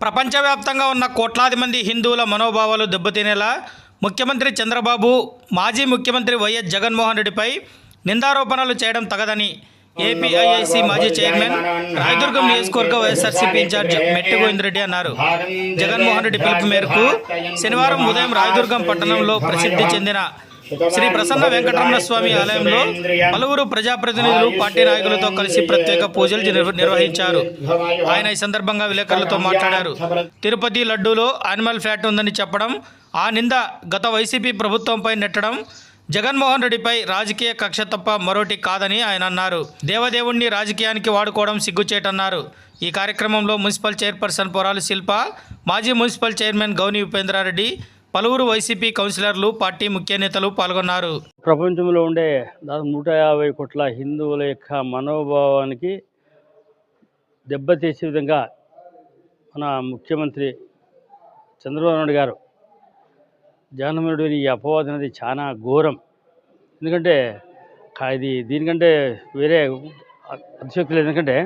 ప్రపంచవ్యాప్తంగా ఉన్న కోట్లాది మంది హిందువుల మనోభావాలు దెబ్బతినేలా ముఖ్యమంత్రి చంద్రబాబు మాజీ ముఖ్యమంత్రి వైఎస్ జగన్మోహన్ రెడ్డిపై నిందారోపణలు చేయడం తగదని ఏపీఐఐసి మాజీ చైర్మన్ రాయదుర్గం నియోజకవర్గ వైఎస్ఆర్సీపీ ఇన్ఛార్జ్ మెట్టి గోవిందరెడ్డి అన్నారు. జగన్మోహన్ రెడ్డి పిలుపు మేరకు శనివారం ఉదయం రాయదుర్గం పట్టణంలో ప్రసిద్ధి చెందిన శ్రీ ప్రసన్న వెంకటరమణ స్వామి ఆలయంలో పలువురు ప్రజాప్రతినిధులు పార్టీ నాయకులతో కలిసి ప్రత్యేక పూజలు నిర్వ- నిర్వహించారు. ఆయన ఈ సందర్భంగా విలేకరులతో మాట్లాడారు. తిరుపతి లడ్డూలో యానిమల్ ఫ్యాట్ ఉందని చెప్పడం ఆ నింద గత వైసీపీ ప్రభుత్వంపై నెట్టడం జగన్మోహన్ రెడ్డిపై రాజకీయ కక్ష తప్ప మరోటి కాదని ఆయన అన్నారు. దేవదేవుణ్ణి రాజకీయానికి వాడుకోవడం సిగ్గుచేటన్నారు. ఈ కార్యక్రమంలో మున్సిపల్ చైర్పర్సన్ పొరాలు శిల్ప మాజీ మున్సిపల్ చైర్మన్ గౌని ఉపేంద్రారెడ్డి పలువురు వైసీపీ కౌన్సిలర్లు పార్టీ ముఖ్య నేతలు పాల్గొన్నారు. ప్రపంచంలో ఉండే దాదాపు నూట యాభై కోట్ల హిందువుల యొక్క మనోభావానికి దెబ్బతీసే విధంగా మన ముఖ్యమంత్రి చంద్రబాబు నాయుడు గారు జగన్మోహన్ ఈ అపవాదం అనేది చాలా ఘోరం. ఎందుకంటే ఇది దీనికంటే వేరే అతిశక్తి లేదు. ఎందుకంటే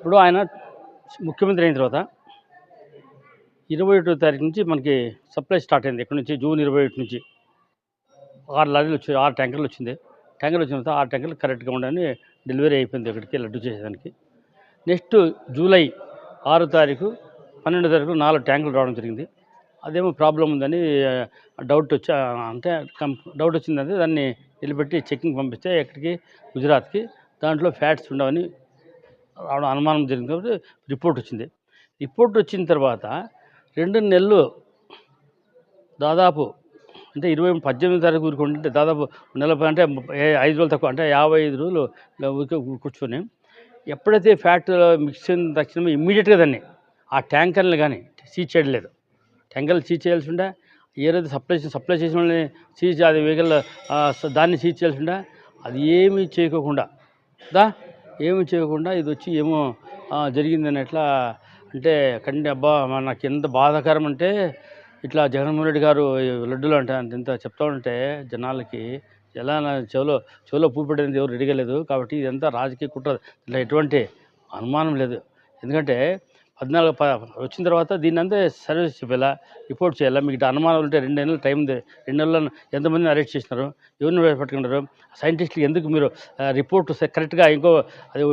ఇప్పుడు ఆయన ముఖ్యమంత్రి అయిన తర్వాత ఇరవై ఒకటో తారీఖు నుంచి మనకి సప్లై స్టార్ట్ అయింది. ఇక్కడ నుంచి జూన్ ఇరవై ఒకటి నుంచి ఆరు లారీలు వచ్చి ఆరు ట్యాంకర్లు వచ్చింది. ట్యాంకర్లు వచ్చిన తర్వాత ఆరు ట్యాంకర్లు కరెక్ట్గా ఉండని డెలివరీ అయిపోయింది ఇక్కడికి లడ్డు చేసేదానికి. నెక్స్ట్ జూలై ఆరో తారీఖు పన్నెండో తారీఖు నాలుగు ట్యాంకులు రావడం జరిగింది. అదేమో ప్రాబ్లం ఉందని డౌట్ వచ్చి అంటే డౌట్ వచ్చిందంటే దాన్ని నిలబెట్టి చెక్కింగ్ పంపిస్తే ఎక్కడికి గుజరాత్కి దాంట్లో ఫ్యాట్స్ ఉండవని రావడం అనుమానం జరిగింది కాబట్టి రిపోర్ట్ వచ్చింది. రిపోర్ట్ వచ్చిన తర్వాత రెండు నెలలు దాదాపు అంటే ఇరవై పద్దెనిమిది తారీఖు ఊరుకుంటుంటే దాదాపు నెల అంటే ఐదు రోజులు తక్కువ అంటే యాభై ఐదు రోజులు ఊరికే కూర్చొని ఎప్పుడైతే ఫ్యాక్టరీలో మిక్స్ అయిన తక్షణం ఇమ్మీడియట్గా దాన్ని ఆ ట్యాంకర్లు కానీ సీజ్ చేయలేదు ట్యాంకర్లు సీజ్ చేయాల్సి ఉండే ఏదైతే సప్లై సప్లై చేసిన వాళ్ళని సీజ్ అది వెహికల్ దాన్ని సీజ్ చేయాల్సి ఉండే అది ఏమీ చేయకోకుండా దా ఏమి చేయకుండా ఇది వచ్చి ఏమో జరిగిందని ఎట్లా అంటే కండి అబ్బా నాకు ఎంత బాధాకరం అంటే ఇట్లా జగన్మోహన్ రెడ్డి గారు లడ్డూలు లడ్డులు అంటే అంత ఇంత చెప్తా ఉంటే జనాలకి ఎలా చెవులో చెవులో పూ పెట్టింది ఎవరు రెడీగా లేదు. కాబట్టి ఇదంతా రాజకీయ కుట్ర. ఇట్లా ఎటువంటి అనుమానం లేదు. ఎందుకంటే పద్నాలుగు ప వచ్చిన తర్వాత దీన్ని అంతా సర్వీస్ చెప్పేలా రిపోర్ట్ చేయాలా? మీకు అనుమానాలు ఉంటే రెండు నెలలు టైం ఉంది రెండు నెలల్లో ఎంతమందిని అరెస్ట్ చేసినారు? ఎవరిని పట్టుకున్నారు? సైంటిస్టులు ఎందుకు మీరు రిపోర్ట్ కరెక్ట్గా ఇంకో అది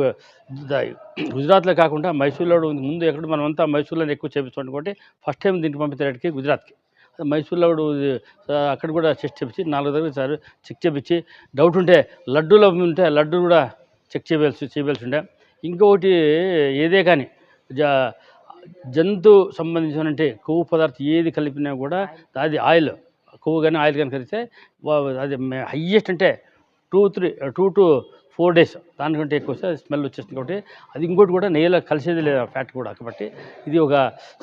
గుజరాత్లో కాకుండా మైసూర్లో ఉంది. ముందు ఎక్కడ మనమంతా మైసూర్లో ఎక్కువ చేపించుకోండి కాబట్టి ఫస్ట్ టైం దీనికి పంపించడానికి గుజరాత్కి. మైసూర్లో అక్కడ కూడా చెక్ చేపించి నాలుగు దగ్గర సార్ చెక్ చేపించి డౌట్ ఉంటే లడ్డూలో ఉంటే లడ్డు కూడా చెక్ చేయవలసి చేయవలసి ఉండే. ఇంకొకటి ఏదే కానీ జ జంతు సంబంధించినంటే కొవ్వు పదార్థం ఏది కలిపినా కూడా అది ఆయిల్ కొవ్వు కానీ ఆయిల్ కానీ కలిపితే అది హయ్యెస్ట్ అంటే two three two to four days దానికంటే ఎక్కువ వస్తే స్మెల్ వచ్చేస్తుంది కాబట్టి అది ఇంకోటి కూడా నెయ్యిలో కలిసేది లేదు ఫ్యాట్ కూడా. కాబట్టి ఇది ఒక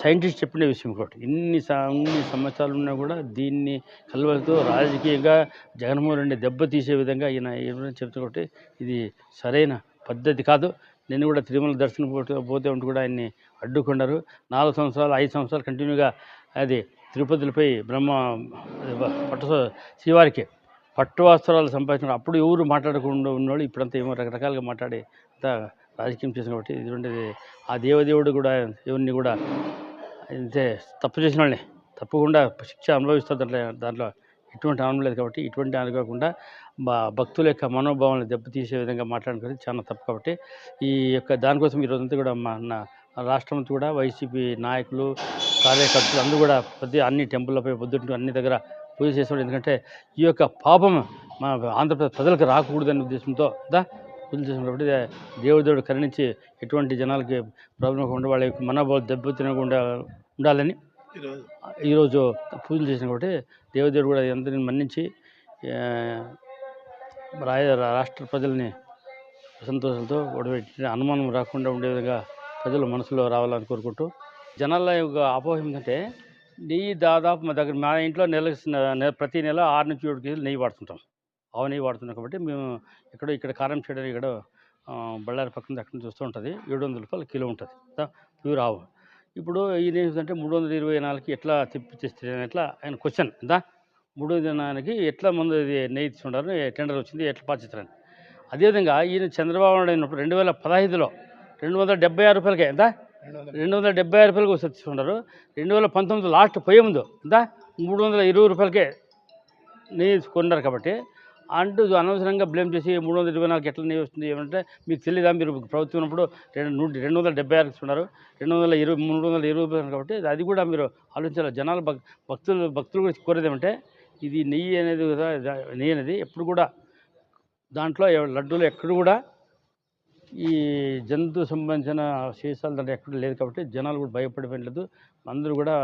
సైంటిస్ట్ చెప్పిన విషయం కాబట్టి ఇన్ని స- ఇన్ని సంవత్సరాలు ఉన్నా కూడా దీన్ని కలవలతో రాజకీయంగా జగన్మోహన్ రెడ్డి దెబ్బ తీసే విధంగా ఈయన ఏమైనా చెప్తుంది కాబట్టి ఇది సరైన పద్ధతి కాదు. నేను కూడా తిరుమల దర్శనం పోతే పోతే ఉంటూ కూడా ఆయన్ని అడ్డుకున్నారు. నాలుగు సంవత్సరాలు ఐదు సంవత్సరాలు కంటిన్యూగా అది తిరుపతిపై బ్రహ్మ పట్టు శ్రీవారికి పట్టు వస్త్రాలు సంపాదించిన అప్పుడు ఎవరు మాట్లాడకుండా ఉన్నవాళ్ళు ఇప్పుడంతా ఏమో రకరకాలుగా మాట్లాడి అంతా రాజకీయం చేసిన కాబట్టి ఇటువంటి ఆ దేవదేవుడు కూడా ఎవరిని కూడా అంతే తప్పు చేసిన వాళ్ళని తప్పకుండా శిక్ష అనుభవిస్తారు దాంట్లో దాంట్లో ఎటువంటి ఆనందం లేదు కాబట్టి ఇటువంటి అనుకోకుండా మా భక్తుల యొక్క మనోభావాలను దెబ్బతీసే విధంగా మాట్లాడుకోవడం చాలా తప్పు కాబట్టి ఈ యొక్క దానికోసం ఈ రోజంతా కూడా మా నా రాష్ట్రం కూడా వైసీపీ నాయకులు కార్యకర్తలు అందరూ కూడా ప్రతి అన్ని టెంపుల్లపై పొద్దుంటూ అన్ని దగ్గర పూజ చేసేవాడు ఎందుకంటే ఈ యొక్క పాపం మా ఆంధ్రప్రదేశ్ ప్రజలకు రాకూడదనే ఉద్దేశంతో దా పూజ చేసినప్పుడు దేవుడు కరుణించి ఎటువంటి జనాలకి ప్రాబ్లం కాకుండా వాళ్ళ యొక్క మనోభావాలు దెబ్బతినకుండా ఉండాలని ఈరోజు పూజలు చేసిన కాబట్టి దేవదేవుడు కూడా అందరిని మన్నించి రాయ రాష్ట్ర ప్రజల్ని సంతోషంతో ఓడబెట్టి అనుమానం రాకుండా ఉండే విధంగా ప్రజలు మనసులో రావాలని కోరుకుంటూ జనాల యొక్క అపోహ ఏంటంటే నెయ్యి దాదాపు మా దగ్గర మా ఇంట్లో నెల ప్రతి నెల ఆరు నుంచి ఏడు కేజీలు నెయ్యి వాడుతుంటాం. ఆవు నెయ్యి వాడుతున్నాం కాబట్టి మేము ఇక్కడ ఇక్కడ కారం చేయడం ఇక్కడ బళ్ళారి పక్కన అక్కడ చూస్తూ ఉంటుంది. ఏడు వందల రూపాయలు కిలో ఉంటుంది. ప్యూర్ ఆవు. ఇప్పుడు ఈయన ఏంటంటే మూడు వందల ఇరవై నాలుగుకి ఎట్లా తెప్పించేస్తే ఎట్లా ఆయన క్వశ్చన్ ఎంత మూడు దినానికి ఎట్లా ముందు ఇది నెయ్యి తీసుకుంటారు టెండర్ వచ్చింది ఎట్లా పాస్ చేస్తారని అదేవిధంగా ఈయన చంద్రబాబు నాయుడు అయినప్పుడు రెండు వేల పదహైదులో రెండు వందల డెబ్బై ఆరు రూపాయలకే ఎంత రెండు వందల డెబ్బై ఆరు రూపాయలకు తీసుకున్నారు రెండు వేల పంతొమ్మిది లాస్ట్ పోయే ముందు ఇందా మూడు వందల ఇరవై రూపాయలకే నెయ్యి కొన్నారు కాబట్టి అంటూ అనవసరంగా బ్లేమ్ చేసి మూడు వందల ఇరవై నాలుగు ఎట్లా వస్తుంది ఏమంటే మీకు తెలియదా మీరు ప్రభుత్వం ఉన్నప్పుడు రెండు నూట రెండు వందల డెబ్బై ఆరు ఇస్తున్నారు రెండు వందల ఇరవై మూడు వందల ఇరవై కాబట్టి అది కూడా మీరు ఆలోచించాలి. జనాలు భక్ భక్తులు భక్తులు కూడా కోరేది ఏమంటే ఇది నెయ్యి అనేది కదా నెయ్యి అనేది ఎప్పుడు కూడా దాంట్లో లడ్డూలు ఎక్కడ కూడా ఈ జంతు సంబంధించిన శేషాలు దాంట్లో ఎక్కడ లేదు కాబట్టి జనాలు కూడా భయపడిపోయలేదు అందరూ కూడా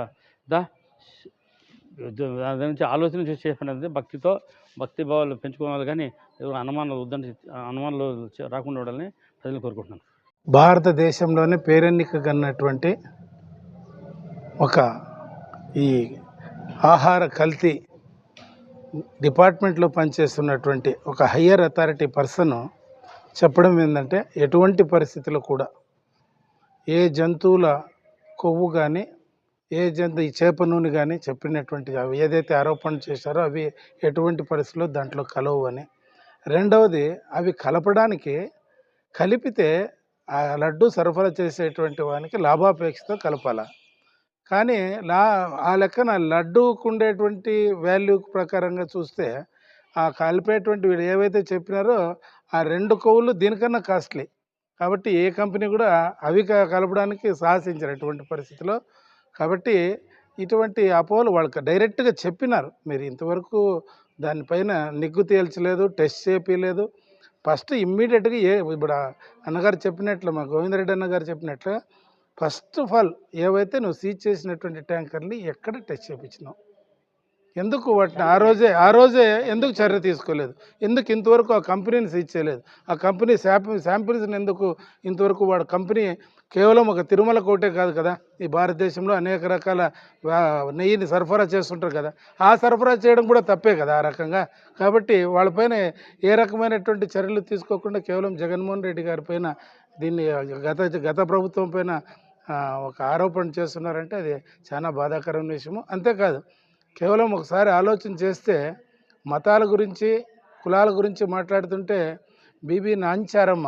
దా దాని నుంచి ఆలోచన చేసి చేసినది భక్తితో భక్తి భావాలు పెంచుకోవాలి కానీ ఎవరు అనుమానాలు వద్దని అనుమానాలు రాకుండా ఉండాలని ప్రజలు కోరుకుంటున్నాను. భారతదేశంలోనే పేరెన్నికగన్నటువంటి ఒక ఈ ఆహార కల్తీ డిపార్ట్మెంట్లో పనిచేస్తున్నటువంటి ఒక హయ్యర్ అథారిటీ పర్సన్ చెప్పడం ఏంటంటే ఎటువంటి పరిస్థితుల్లో కూడా ఏ జంతువుల కొవ్వు కానీ ఏ ఈ చేప నూనె కానీ చెప్పినటువంటి అవి ఏదైతే ఆరోపణ చేశారో అవి ఎటువంటి పరిస్థితుల్లో దాంట్లో కలవు అని. రెండవది అవి కలపడానికి కలిపితే ఆ లడ్డు సరఫరా చేసేటువంటి వానికి లాభాపేక్షతో కలపాల. కానీ లా ఆ లెక్కన లడ్డూకు ఉండేటువంటి వాల్యూ ప్రకారంగా చూస్తే ఆ కలిపేటువంటి వీడు ఏవైతే చెప్పినారో ఆ రెండు కొవ్వులు దీనికన్నా కాస్ట్లీ కాబట్టి ఏ కంపెనీ కూడా అవి కలపడానికి సాహసించారు ఎటువంటి పరిస్థితిలో. కాబట్టి ఇటువంటి అపోహలు వాళ్ళకి డైరెక్ట్గా చెప్పినారు. మీరు ఇంతవరకు దానిపైన నిగ్గు తేల్చలేదు టెస్ట్ చేపించలేదు ఫస్ట్ ఇమ్మీడియట్గా ఏ ఇప్పుడు అన్నగారు చెప్పినట్లు మా గోవిందరెడ్డి అన్నగారు చెప్పినట్లు ఫస్ట్ ఆఫ్ ఆల్ ఏవైతే నువ్వు సీజ్ చేసినటువంటి ట్యాంకర్ని ఎక్కడ టెస్ట్ చేయించినావు ఎందుకు వాటిని ఆ రోజే ఆ రోజే ఎందుకు చర్య తీసుకోలేదు? ఎందుకు ఇంతవరకు ఆ కంపెనీని సీజ్ చేయలేదు? ఆ కంపెనీ శాంపిల్స్ని ఎందుకు ఇంతవరకు వాడు కంపెనీ కేవలం ఒక తిరుమల కోటే కాదు కదా? ఈ భారతదేశంలో అనేక రకాల నెయ్యిని సరఫరా చేస్తుంటారు కదా? ఆ సరఫరా చేయడం కూడా తప్పే కదా ఆ రకంగా? కాబట్టి వాళ్ళపైన ఏ రకమైనటువంటి చర్యలు తీసుకోకుండా కేవలం జగన్మోహన్ రెడ్డి గారి పైన దీన్ని గత గత ప్రభుత్వం పైన ఒక ఆరోపణ చేస్తున్నారంటే అది చాలా బాధాకరమైన విషయము. అంతేకాదు కేవలం ఒకసారి ఆలోచన చేస్తే మతాల గురించి కులాల గురించి మాట్లాడుతుంటే బీబీ నాంచారమ్మ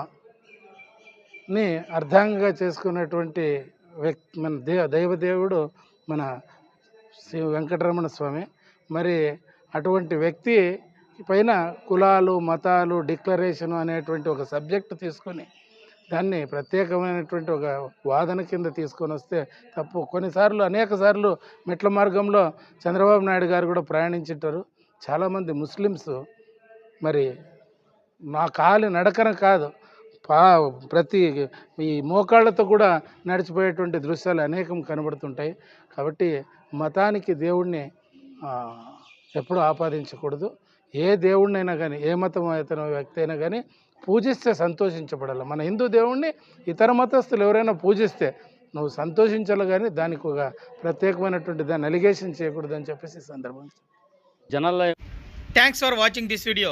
ని అర్ధాంగంగా చేసుకున్నటువంటి వ్యక్తి మన దే దైవదేవుడు మన శ్రీ వెంకటరమణ స్వామి. మరి అటువంటి వ్యక్తి పైన కులాలు మతాలు డిక్లరేషన్ అనేటువంటి ఒక సబ్జెక్ట్ తీసుకొని దాన్ని ప్రత్యేకమైనటువంటి ఒక వాదన కింద తీసుకొని వస్తే తప్పు. కొన్నిసార్లు అనేక సార్లు మెట్ల మార్గంలో చంద్రబాబు నాయుడు గారు కూడా ప్రయాణించుంటారు. చాలామంది ముస్లిమ్స్ మరి మా కాలి నడకన కాదు. పా ప్రతి ఈ మోకాళ్ళతో కూడా నడిచిపోయేటువంటి దృశ్యాలు అనేకం కనబడుతుంటాయి. కాబట్టి మతానికి దేవుణ్ణి ఎప్పుడూ ఆపాదించకూడదు. ఏ దేవుణ్ణైనా కానీ ఏ మతం అయిన వ్యక్తి అయినా కానీ పూజిస్తే సంతోషించబడాలి. మన హిందూ దేవుణ్ణి ఇతర మతస్థులు ఎవరైనా పూజిస్తే నువ్వు సంతోషించాలి కానీ దానికి ఒక ప్రత్యేకమైనటువంటి దాన్ని అలిగేషన్ చేయకూడదు అని చెప్పేసి ఈ సందర్భంగా జనాల్లో thanks for watching this video